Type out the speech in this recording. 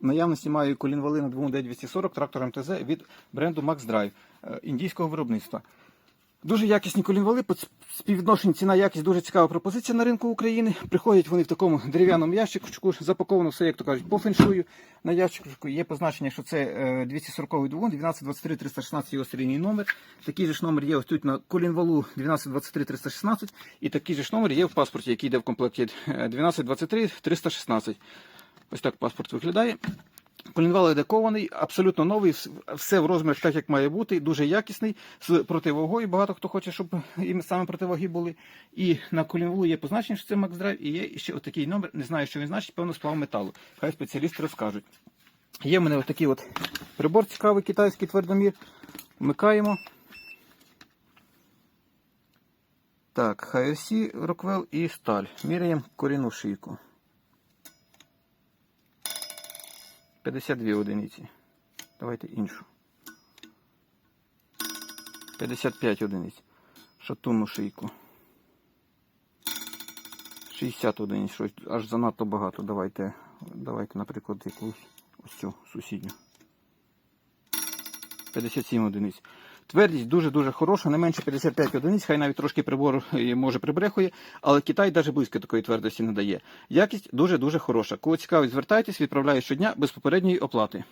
Наявності маю колінвали на 2D240 трактор МТЗ від бренду Max Drive е, індійського виробництва. Дуже якісні колінвали, по співвідношенню ціна якість дуже цікава пропозиція на ринку України. Приходять вони в такому дерев'яному ящичку, запаковано все, як то кажуть, по феншую. На ящичку є позначення, що це е, 240 двигун, 1223 316 його серійний номер. Такий же ж номер є ось тут на колінвалу 1223 316 і такий же ж номер є в паспорті, який йде в комплекті е, 1223 316. Ось так паспорт виглядає. Колінвал йде кований, абсолютно новий, все в розмірах так, як має бути, дуже якісний, з противагою. Багато хто хоче, щоб і саме противаги були. І на колінвалу є позначення, що це Max Drive, і є ще отакий номер. Не знаю, що він значить, певно, сплав металу. Хай спеціалісти розкажуть. Є в мене отакий от прибор цікавий китайський твердомір. Вмикаємо. Так, HSC, Rockwell і сталь. Міряємо корінну шийку. 52 одиниці. Давайте іншу. 55 одиниць. Шатунну шийку. 60 одиниць. Щось аж занадто багато. Давайте, давайте, наприклад, якусь ось цю сусідню. 57 одиниць. Твердість дуже-дуже хороша, не менше 55 одиниць, хай навіть трошки прибор е, може прибрехує, але Китай навіть близько такої твердості не дає. Якість дуже-дуже хороша. Кого цікавить, звертайтесь, відправляю щодня без попередньої оплати.